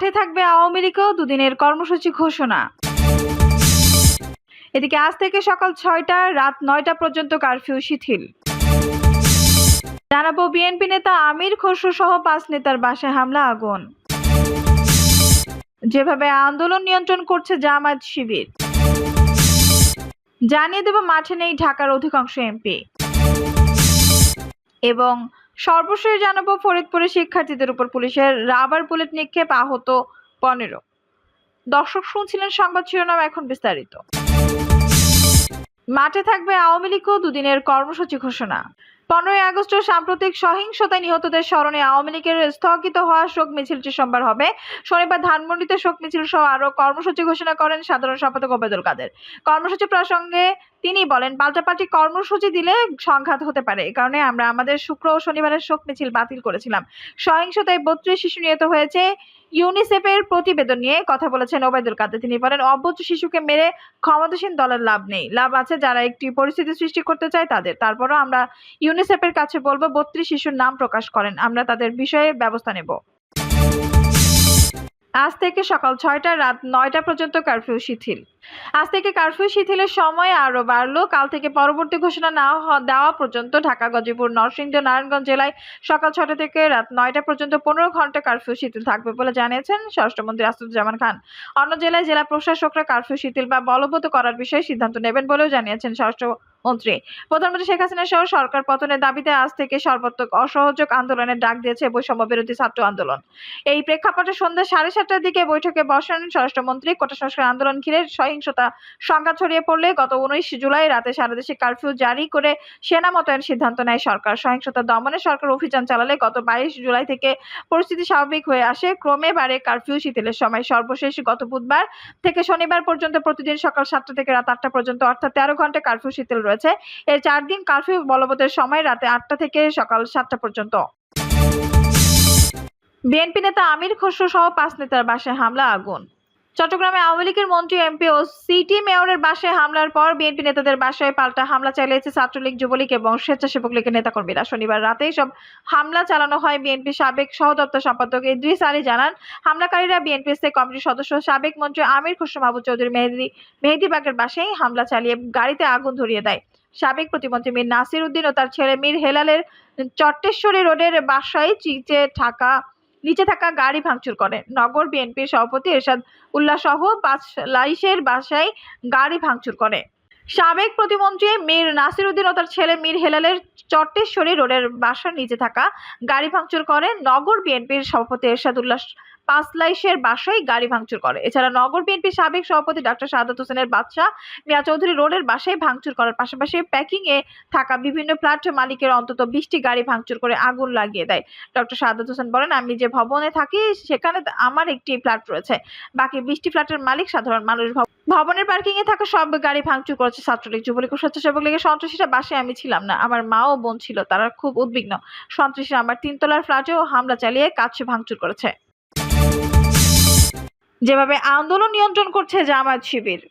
মাঠে থাকবে আওয়ামী লীগও দুদিনের কর্মসূচি ঘোষণা। এদিকে আজ থেকে সকাল ছয়টা, রাত নয়টা পর্যন্ত কারফিউ শিথিল। জানাব বিএনপি নেতা আমির খসরু সহ পাঁচ নেতার বাসায় হামলা, আগুন। যেভাবে আন্দোলন নিয়ন্ত্রণ করছে জামায়াত শিবির। জানিয়ে দেব মাঠে নেই ঢাকার অধিকাংশ এমপি। এবং সর্বশেষ জানাব ফরিদপুরে শিক্ষার্থীদের উপর পুলিশের রাবার বুলেট নিক্ষেপ আহত পনেরো। দর্শক শুনছিলেন সংবাদ শিরোনাম, এখন বিস্তারিত। মাঠে থাকবে আওয়ামী লীগও দুদিনের কর্মসূচি ঘোষণা। পনেরোই আগস্ট সাম্প্রতিক সহিংসতায় নিহতদের স্মরণে আওয়ামী লীগের স্থগিত হওয়া শোক মিছিলটি সোমবার হবে। শনিবার ধানমন্ডিতে শোক মিছিল সহ আরও কর্মসূচি ঘোষণা করেন সাধারণ সম্পাদক ওবেদুল কাদের। কর্মসূচি প্রসঙ্গে তিনি বলেন পাল্টাপাল্টি কর্মসূচি দিলে সংঘাত হতে পারে। এই কারণে আমরা আমাদের শুক্র ও শনিবারের শোক মিছিল বাতিল করেছিলাম। সহিংসতায় বত্রিশ শিশু নিহত হয়েছে। ইউনিসেফের প্রতিবেদন নিয়ে কথা বলেছেন ওবায়দুল কাদের। তিনি বলেন অবুজ শিশুকে মেরে ক্ষমতাসীন দলের লাভ নেই। লাভ আছে যারা একটি পরিস্থিতি সৃষ্টি করতে চায় তাদের। তারপরও আমরা ইউনিসেফের কাছে বলব, বত্রিশ শিশুর নাম প্রকাশ করেন। আমরা তাদের বিষয়ে ব্যবস্থা নেব। আজ থেকে সকাল ছয়টা, রাত নয়টা পর্যন্ত কারফিউ শিথিল। আজ থেকে কারফিউ শিথিলের সময় আরও বাড়লো। কাল থেকে পরবর্তী ঘোষণা না দেওয়া পর্যন্ত ঢাকা, গাজীপুর, নরসিংদী ও নারায়ণগঞ্জ জেলায় সকাল ছটা থেকে রাত নয়টা পর্যন্ত পনেরো ঘণ্টা কারফিউ শিথিল থাকবে বলে জানিয়েছেন স্বরাষ্ট্রমন্ত্রী আসাদুজ্জামান খান। অন্য জেলায় জেলা প্রশাসকরা কারফিউ শিথিল বা বলবৎ করার বিষয়ে সিদ্ধান্ত নেবেন বলেও জানিয়েছেন স্বরাষ্ট্রমন্ত্রী প্রধানমন্ত্রী শেখ হাসিনা সহ সরকার পতনের দাবিতে আজ থেকে সর্বাত্মক অসহযোগ আন্দোলনের ডাক দিয়েছে বৈষম্য বিরোধী ছাত্র আন্দোলন। এই প্রেক্ষাপটে সন্ধ্যা সাড়ে সাতটার দিকে বৈঠকে বসেন স্বরাষ্ট্রমন্ত্রী। কোটা সংস্কার আন্দোলন ঘিরে সহিংসতা সংঘাত ছড়িয়ে পড়লে গত উনিশ জুলাই রাতে সারা দেশে কারফিউ জারি করে সেনা মোতায়েন সিদ্ধান্ত নেয় সরকার। সহিংসতা দমনে সরকার অভিযান চালালে গত বাইশ জুলাই থেকে পরিস্থিতি স্বাভাবিক হয়ে আসে। ক্রমে বাড়ে কারফিউ শিথিলের সময়। সর্বশেষ গত বুধবার থেকে শনিবার পর্যন্ত প্রতিদিন সকাল সাতটা থেকে রাত আটটা পর্যন্ত, অর্থাৎ তেরো ঘণ্টা কারফিউ শিথিল রয়েছে। এর চার দিন কারফিউ বলবতের সময় রাতে আটটা থেকে সকাল সাতটা পর্যন্ত। বিএনপি নেতা আমির খসরু সহ পাঁচ নেতার বাসায় হামলা, আগুন। চট্টগ্রামে আওয়ামী লীগের মন্ত্রী, এমপি ও সিটি মেয়রের বাসায় হামলার পর বিএনপি নেতাদের বাসায় পাল্টা হামলা চালিয়েছে ছাত্রলীগ, যুবলীগ এবং স্বেচ্ছাসেবক লীগের নেতাকর্মীরা। শনিবার রাতেই সব হামলা চালানো হয় বিএনপি সাবেক সহদপ্তর সম্পাদক ইদ্রিস আলী জানান, হামলাকারীরা বিএনপি স্থায়ী কমিটির সদস্য, সাবেক মন্ত্রী আমির খসরু মাহবুব চৌধুরী মেহেদি মেহেদিবাগের বাসায় হামলা চালিয়ে গাড়িতে আগুন ধরিয়ে দেয়। সাবেক প্রতিমন্ত্রী মীর নাসির উদ্দিন ও তার ছেলে মীর হেলালের চট্টেশ্বরী রোডের বাসায় চিচে থাকা নিচে থাকা গাড়ি ভাঙচুর করে। নগর বিএনপির সভাপতি এরশাদ উল্লাহ সহ লাইশের বাসায় গাড়ি ভাঙচুর করে। সাবেক প্রতিমন্ত্রী মীর নাসির উদ্দিন ও তার ছেলে মীর হেলালের চট্টেশ্বরী রোডের বাসার নিচে থাকা গাড়ি ভাঙচুর করে নগর বিএনপির সভাপতি এরশাদ উল্লাহ পাঁচলাইশের বাসায় গাড়ি ভাঙচুর করে। এছাড়া নগর বিএনপির সাবেক সভাপতি ডক্টর সাদাত হোসেনের বাদশাহ মিয়া চৌধুরী রোডের বাসায় ভাঙচুর করার পাশাপাশি প্যাকিং এ থাকা বিভিন্ন ফ্ল্যাট মালিকের অন্তত বিশটি গাড়ি ভাঙচুর করে আগুন লাগিয়ে দেয়। ডক্টর সাদাত হোসেন বলেন, আমি যে ভবনে থাকি, সেখানে আমার একটি ফ্ল্যাট রয়েছে। বাকি বিশটি ফ্ল্যাটের মালিক সাধারণ মানুষ। ভব- ভবনের পার্কিং এ থাকা সব গাড়ি ভাঙচুর করেছে ছাত্রলীগ, যুবলীগ ও স্বেচ্ছাসেবক লীগের সন্ত্রাসীরা। বাসায় আমি ছিলাম না। আমার মা ও বোন ছিল। তারা খুব উদ্বিগ্ন। সন্ত্রাসীরা আমার তিনতলার ফ্ল্যাটেও হামলা চালিয়ে কাছে ভাঙচুর করেছে। যেভাবে আন্দোলন নিয়ন্ত্রণ করছে জামায়াত শিবির।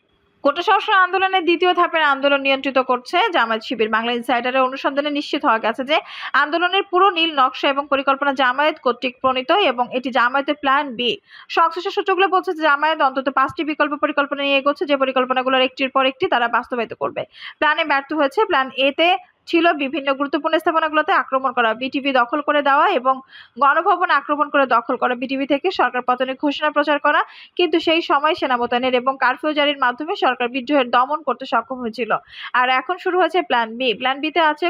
কোটা সংস্কার আন্দোলনের দ্বিতীয় ধাপের আন্দোলন নিয়ন্ত্রিত করছে জামায়াত শিবির। বাংলা ইনসাইডারের অনুসন্ধানে নিশ্চিত হওয়া গেছে যে আন্দোলনের পুরো নীল নকশা এবং পরিকল্পনা জামায়াত কর্তৃক প্রণীত এবং এটি জামায়াতের প্ল্যান বি। সংশ্লিষ্ট সূত্রগুলো বলছে যে জামায়াত অন্তত পাঁচটি বিকল্প পরিকল্পনা নিয়ে এগোচ্ছে। যে পরিকল্পনাগুলোর একটির পর একটি তারা বাস্তবায়িত করবে। প্ল্যানে ব্যর্থ হয়েছে। প্ল্যান এতে ছিল বিভিন্ন গুরুত্বপূর্ণ স্থাপনাগুলোতে আক্রমণ করা, বিটিভি দখল করে দেওয়া এবং গণভবন আক্রমণ করে দখল করা, বিটিভি থেকে সরকার পতনের ঘোষণা প্রচার করা, কিন্তু সেই সময় সেনা মোতায়েনের এবং কারফিউ জারির মাধ্যমে সরকার বিদ্রোহের দমন করতে সক্ষম হয়েছিল। আর এখন শুরু হয়েছে প্ল্যান বি। প্ল্যান বিতে আছে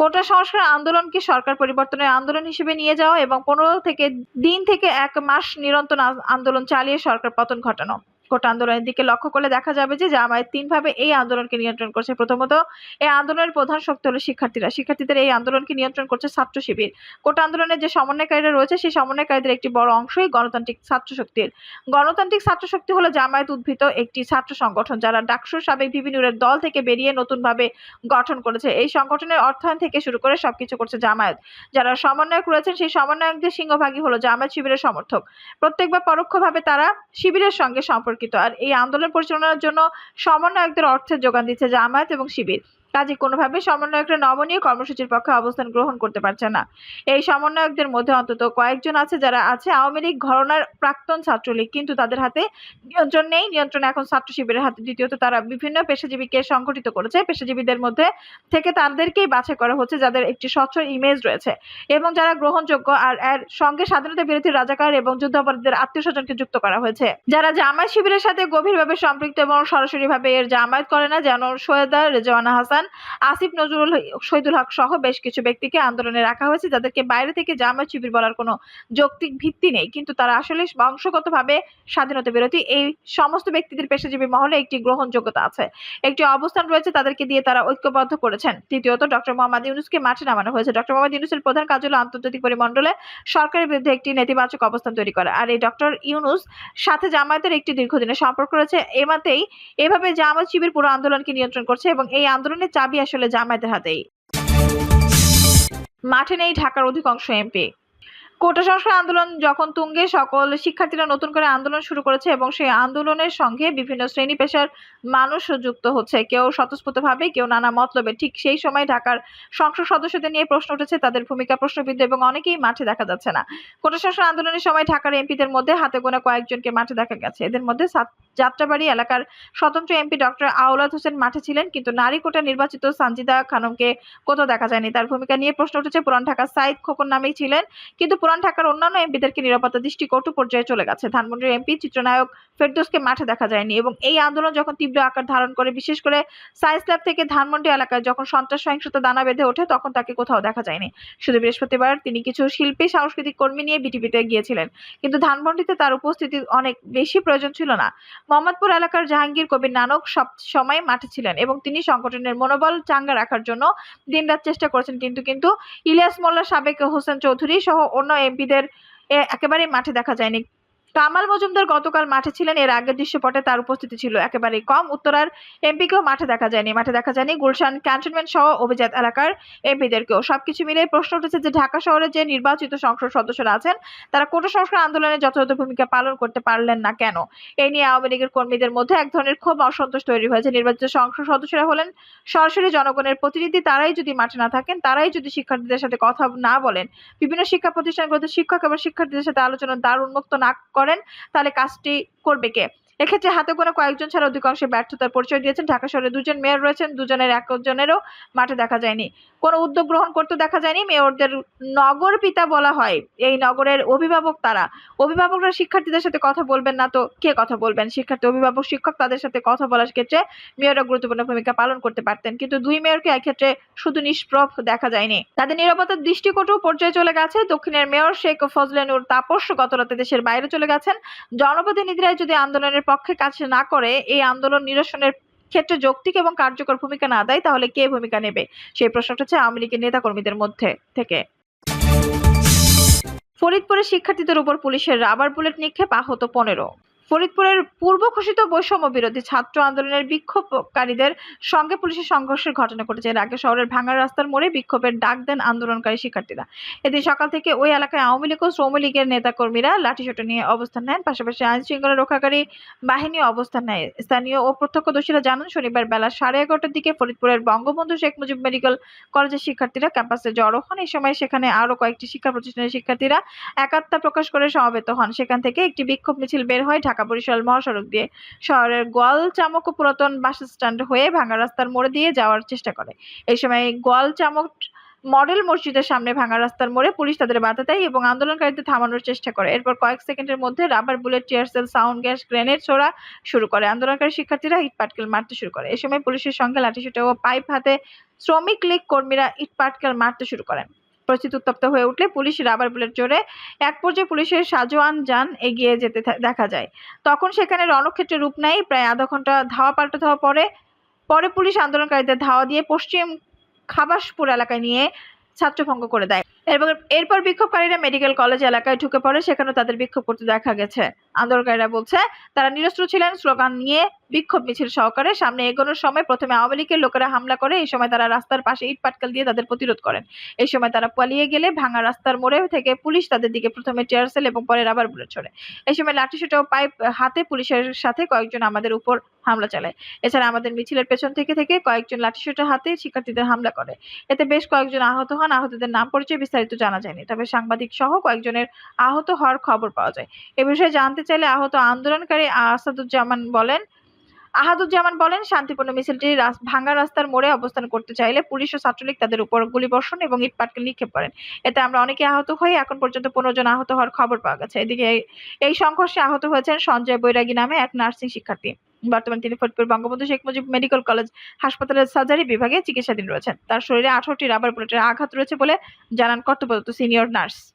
কোটা সংস্কার আন্দোলনকে সরকার পরিবর্তনের আন্দোলন হিসেবে নিয়ে যাওয়া এবং পনেরো থেকে, দিন থেকে এক মাস নিরন্তর আন্দোলন চালিয়ে সরকার পতন ঘটানো। কোটা আন্দোলনের দিকে লক্ষ্য করলে দেখা যাবে যে জামায়াত তিনভাবে এই আন্দোলনকে নিয়ন্ত্রণ করছে। প্রথমত, এই আন্দোলনের প্রধান শক্তি হলো শিক্ষার্থীরা। শিক্ষার্থীদের এই আন্দোলনকে নিয়ন্ত্রণ করছে ছাত্র শিবির। কোটা আন্দোলনের যে সমন্বয়কারীরা রয়েছে, সেই সমন্বয়কারীদের একটি বড় অংশই গণতান্ত্রিক ছাত্র শক্তির। গণতান্ত্রিক ছাত্র শক্তি হলো জামায়াত উদ্ভূত একটি ছাত্র সংগঠন, যারা ডাকসুর সাবেক বিভিন্নুরের দল থেকে বেরিয়ে নতুনভাবে গঠন করেছে। এই সংগঠনের অর্থায়ন থেকে শুরু করে সবকিছু করছে জামায়াত। যারা সমন্বয়ক রয়েছেন, সেই সমন্বয়কদের সিংহভাগই হলো জামায়াত শিবিরের সমর্থক। প্রত্যেকবার পরোক্ষভাবে তারা শিবিরের সঙ্গে সম্পর্কিত আর এই আন্দোলন পরিচালনার জন্য সমন্বয়কদের অর্থের যোগান দিচ্ছে জামায়াত এবং শিবির। কাজে কোনোভাবে সমন্বয়করা নমনীয় কর্মসূচির পক্ষে অবস্থান গ্রহণ করতে পারছে না। এই সমন্বয়কদের মধ্যে অন্তত কয়েকজন আছে যারা আছে আওয়ামী লীগ ঘরনার প্রাক্তন ছাত্রলীগ, কিন্তু তাদের হাতে নিয়ন্ত্রণ নেই। নিয়ন্ত্রণ এখন ছাত্র শিবিরের হাতে। দ্বিতীয়ত তারা বিভিন্ন পেশাজীবীকে সংগঠিত করেছে। পেশাজীবীদের মধ্যে থেকে তাদেরকেই বাছাই করা হচ্ছে যাদের একটি স্বচ্ছ ইমেজ রয়েছে। এবং যারা গ্রহণযোগ্য আর এর সঙ্গে স্বাধীনতা বিরোধী রাজাকার এবং যুদ্ধাপরাধীদের আত্মীয় স্বজনকে যুক্ত করা হয়েছে। যারা জামায়াত শিবিরের সাথে গভীরভাবে সম্পৃক্ত এবং সরাসরি ভাবে এর জামায়াত করে না, যেন সৈয়দা রেজওয়ানা হাসান আসিফ নজরুল শহীদুল হক সহ বেশ কিছু ব্যক্তিকে আন্দোলনে রাখা হয়েছে, যাদেরকে বাইরে থেকে জামায়াত শিবির বলার কোনো যৌক্তিক ভিত্তি নেই। কিন্তু তারা আসলে বংশগতভাবে স্বাধীনতা বিরোধী এই সমস্ত ব্যক্তিদের পেশাজীবী মহলে একটি গ্রহণযোগ্যতা আছে। একটি অবস্থান রয়েছে তাদেরকে দিয়ে তারা ঐক্যবদ্ধ করেছেন। তৃতীয়ত ডক্টর মোহাম্মদ ইউনুসকে মাঠে নামানো হয়েছে। ডক্টর মোহাম্মদ ইউনুসের প্রধান কাজ হলো আন্তর্জাতিক পরিমণ্ডলে সরকারের বিরুদ্ধে একটি নেতিবাচক অবস্থান তৈরি করা। আর এই ডক্টর ইউনুস সাথে জামায়াতের একটি দীর্ঘদিনের সম্পর্ক রয়েছে। এমাতেই এভাবে জামায়াত শিবির পুরো আন্দোলনকে নিয়ন্ত্রণ করছে এবং এই আন্দোলনের চাবি আসলে জামায়াতের হাতেই। মাঠে নেই ঢাকার অধিকাংশ এমপি। কোটা সংস্কার আন্দোলন যখন তুঙ্গে সকল শিক্ষার্থীরা নতুন করে আন্দোলন শুরু করেছে এবং সেই আন্দোলনের সঙ্গে বিভিন্ন শ্রেণি পেশার মানুষ যুক্ত হচ্ছে। কেউ স্বতঃস্ফূর্তভাবে, কেউ নানা মতলবে। ঠিক সেই সময় ঢাকার সংসদ সদস্যদের নিয়ে প্রশ্ন উঠেছে, তাদের ভূমিকা প্রশ্নবিদ্ধ এবং অনেকেই মাঠে দেখা যাচ্ছে না। কোটা সংস্কার আন্দোলনের সময় ঢাকার এমপিদের মধ্যে হাতে গোনা কয়েকজনকে মাঠে দেখা গেছে। এদের মধ্যে যাত্রাবাড়ি এলাকার স্বতন্ত্র এমপি ডক্টর আওলাদ হোসেন মাঠে ছিলেন, কিন্তু নারী কোটা নির্বাচিত সানজিদা খানমকে কোথাও দেখা যায়নি। তার ভূমিকা নিয়ে প্রশ্ন উঠেছে, পুরান ঢাকার সাইদ খোকন নামেই ছিলেন, কিন্তু পুরান ঢাকার অন্যান্য এমপিদেরকে নিরাপত্তা দৃষ্টি কটু পর্যায়ে চলে গেছে। ধানমন্ডির এমপি, চিত্রনায়ক ফেরদৌসকে মাঠে দেখা যায়নি এবং এই আন্দোলন যখন তীব্র আকার ধারণ করে, বিশেষ করে সায়েন্স ল্যাব থেকে ধানমন্ডি এলাকায় যখন সন্ত্রাস সহিংসতা দানা বেঁধে ওঠে, তখন তাকে কোথাও দেখা যায়নি। শুধু বৃহস্পতিবার তিনি কিছু শিল্পী, সাংস্কৃতিক কর্মী নিয়ে বিটিভিতে গিয়েছিলেন। কিন্তু ধানমন্ডিতে তার উপস্থিতি অনেক বেশি প্রয়োজন ছিল না। মোহাম্মদপুর এলাকার জাহাঙ্গীর কবির নানক সব সময় মাঠে ছিলেন এবং তিনি সংগঠনের মনোবল চাঙ্গা রাখার জন্য দিনরাত চেষ্টা করেছেন। কিন্তু কিন্তু ইলিয়াস মোল্লা সাবেক হোসেন চৌধুরী সহ অন্য এমপিদের একেবারেই মাঠে দেখা যায়নি। কামাল মজুমদার গতকাল মাঠে ছিলেন। এর আগের দৃশ্যপটে তার উপস্থিতি ছিল একেবারেই কম। উত্তরার এমপিকেও মাঠে দেখা যায়নি। মাঠে দেখা যায়নি গুলশান ক্যান্টনমেন্ট সহ অভিজাত এলাকার এমপিদেরকেও। সবকিছু মিলে প্রশ্ন উঠেছে যে, ঢাকা শহরে যে নির্বাচিত সংসদ সদস্যরা আছেন, তারা কোটা সংস্কার আন্দোলনে যথাযথ ভূমিকা পালন করতে পারলেন না কেন? এই নিয়ে আওয়ামী লীগের কর্মীদের মধ্যে এক ধরনের ক্ষোভ অসন্তোষ তৈরি হয়েছে। নির্বাচিত সংসদ সদস্যরা হলেন সরাসরি জনগণের প্রতিনিধি। তারাই যদি মাঠে না থাকেন, তারাই যদি শিক্ষার্থীদের সাথে কথা না বলেন, বিভিন্ন শিক্ষা প্রতিষ্ঠানগুলোতে শিক্ষক এবং শিক্ষার্থীদের সাথে আলোচনার দ্বার উন্মুক্ত না করেন তাহলে কাজটি করবে কে? এক্ষেত্রে হাতে গোনা কয়েকজন ছাড়া অধিকাংশ ব্যর্থতার পরিচয় দিয়েছেন। ঢাকা শহরে দুজন মেয়র রয়েছেন, দুজনের একজনেরও মাঠে দেখা যায়নি। কোনো উদ্যোগ গ্রহণ করতে দেখা যায়নি। মেয়রদের নগর পিতা বলা হয়, এই নগরের অভিভাবক তারা। অভিভাবকরা শিক্ষার্থীদের সাথে কথা বলবেন না তো কে কথা বলবেন? শিক্ষার্থী, অভিভাবক, শিক্ষক তাদের সাথে কথা বলার ক্ষেত্রে মেয়ররা গুরুত্বপূর্ণ ভূমিকা পালন করতে পারতেন। কিন্তু দুই মেয়রকে এক্ষেত্রে শুধু নিষ্প্রভ দেখা যায়নি। তাদের নিরাপত্তার দৃষ্টিকটু পর্যায়ে চলে গেছে। দক্ষিণের মেয়র শেখ ফজলেনুর তাপস গতরাতে দেশের বাইরে চলে গেছেন। জনপ্রতিনিধিরা যদি আন্দোলনের পক্ষে কাজ না করে এই আন্দোলন নিরসনের ক্ষেত্রে যৌক্তিক এবং কার্যকর ভূমিকা না দেয়, তাহলে কে ভূমিকা নেবে? সেই প্রশ্নটা হচ্ছে আওয়ামী লীগের নেতাকর্মীদের মধ্যে থেকে। ফরিদপুরে শিক্ষার্থীদের উপর পুলিশের রাবার বুলেট নিক্ষেপ, আহত পনেরো। ফরিদপুরের পূর্ব ঘোষিত বৈষম্য বিরোধী ছাত্র আন্দোলনের বিক্ষোভকারীদের সঙ্গে পুলিশের সংঘর্ষের ঘটনা ঘটেছে। এর আগে শহরের ভাঙা রাস্তার মোড়ে বিক্ষোভের ডাক দেন আন্দোলনকারী শিক্ষার্থীরা। এদিন সকাল থেকে ওই এলাকায় আওয়ামী লীগ ও শ্রম লীগের নেতাকর্মীরা লাঠিসোঁটা নিয়ে অবস্থান নেন। পাশাপাশি আইন শৃঙ্খলা রক্ষাকারী বাহিনী অবস্থান নেয়। স্থানীয় ও প্রত্যক্ষদর্শীরা জানান, শনিবার বেলা সাড়ে এগারোটার দিকে ফরিদপুরের বঙ্গবন্ধু শেখ মুজিব মেডিকেল কলেজের শিক্ষার্থীরা ক্যাম্পাসে জড়ো হন। এই সময় সেখানে আরও কয়েকটি শিক্ষা প্রতিষ্ঠানের শিক্ষার্থীরা একাত্মা প্রকাশ করে সমবেত হন। সেখান থেকে একটি বিক্ষোভ মিছিল বের হয় ঢাকা বরিশাল মহাসড়ক দিয়ে শহরের গোয়াল চামক ও পুরাতন বাস স্ট্যান্ড হয়ে ভাঙা রাস্তার মোড়ে দিয়ে যাওয়ার চেষ্টা করে। এই সময় গোয়াল চামক মডেল মসজিদের সামনে ভাঙা রাস্তার মোড়ে পুলিশ তাদের বাধা দেয় এবং আন্দোলনকারীদের থামানোর চেষ্টা করে। এরপর কয়েক সেকেন্ডের মধ্যে rubber bullet, tear shell, sound gas, grenade ছোড়া শুরু করে। আন্দোলনকারী শিক্ষার্থীরা ইট পাটকেল মারতে শুরু করে। এই সময় পুলিশের সঙ্গে লাঠিসোঁটা ও পাইপ হাতে শ্রমিক লীগ কর্মীরা ইট পাটকেল মারতে শুরু করেন। পরিস্থিতি উত্তপ্ত হয়ে উঠলে পুলিশ রাবার বুলেট জোরে এক পর্যায়ে পুলিশের সাজোয়ান যান এগিয়ে যেতে দেখা যায়। তখন সেখানে রণক্ষেত্রে রূপ নেয় প্রায় আধা ঘণ্টা ধাওয়া পাল্টা ধাওয়া পরে পরে পুলিশ আন্দোলনকারীদের ধাওয়া দিয়ে পশ্চিম খাবাসপুর এলাকায় নিয়ে ছাত্রভঙ্গ করে দেয় এরপর এরপর বিক্ষোভকারীরা মেডিকেল কলেজ এলাকায় ঢুকে পড়ে, সেখানেও তাদের বিক্ষোভ করতে দেখা গেছে। আন্দোলনকারীরা বলছে, তারা নিরস্ত্র ছিলেন, স্লোগান নিয়ে বিক্ষোভ মিছিল সহকারে সামনে এগোনোর সময় প্রথমে আওয়ামী লীগের লোকেরা হামলা করে, এই সময় তারা রাস্তার পাশে ইট পাটকেল দিয়ে তাদের প্রতিরোধ করেন। এই সময় তারা পালিয়ে গেলে ভাঙা রাস্তার মোড়ে থেকে পুলিশ তাদের দিকে প্রথমে টিয়ার সেল এবং পরে রাবার বুলেট ছোড়ে। এই সময় লাঠিসোঁটা ও পাইপ হাতে পুলিশের সাথে কয়েকজন আমাদের উপর হামলা চালায়। এছাড়া আমাদের মিছিলের পেছন থেকে থেকে কয়েকজন লাঠিসোঁটা হাতে শিক্ষার্থীদের হামলা করে। এতে বেশ কয়েকজন আহত হন, আহতদের নাম পরিচয় বিস্তারিত জানা যায়নি, তবে সাংবাদিক সহ কয়েকজনের আহত হওয়ার খবর পাওয়া যায়। এ বিষয়ে জানতে চাইলে আহত আন্দোলনকারী আসাদুজ্জামান বলেন আহাদুজ্জামান বলেন, শান্তিপূর্ণ মিছিলটি রাস- ভাঙা রাস্তার মোড়ে অবস্থান করতে চাইলে পুলিশ ও ছাত্রলীগ তাদের উপর গুলিবর্ষণ এবং ইট পাটকেল নিক্ষেপ করেন। এতে আমরা অনেকে আহত হয়ে এখন পর্যন্ত পনেরো জন আহত হওয়ার খবর পাওয়া গেছে। এদিকে এই সংঘর্ষে আহত হয়েছেন সঞ্জয় বৈরাগী নামে এক নার্সিং শিক্ষার্থী। বর্তমানে তিনি ফরিদপুর বঙ্গবন্ধু শেখ মুজিব মেডিকেল কলেজ হাসপাতালের সার্জারি বিভাগে চিকিৎসাধীন রয়েছেন। তার শরীরে আঠারোটি রাবার বুলেটের আঘাত রয়েছে বলে জানান কর্তব্যরত সিনিয়র নার্স।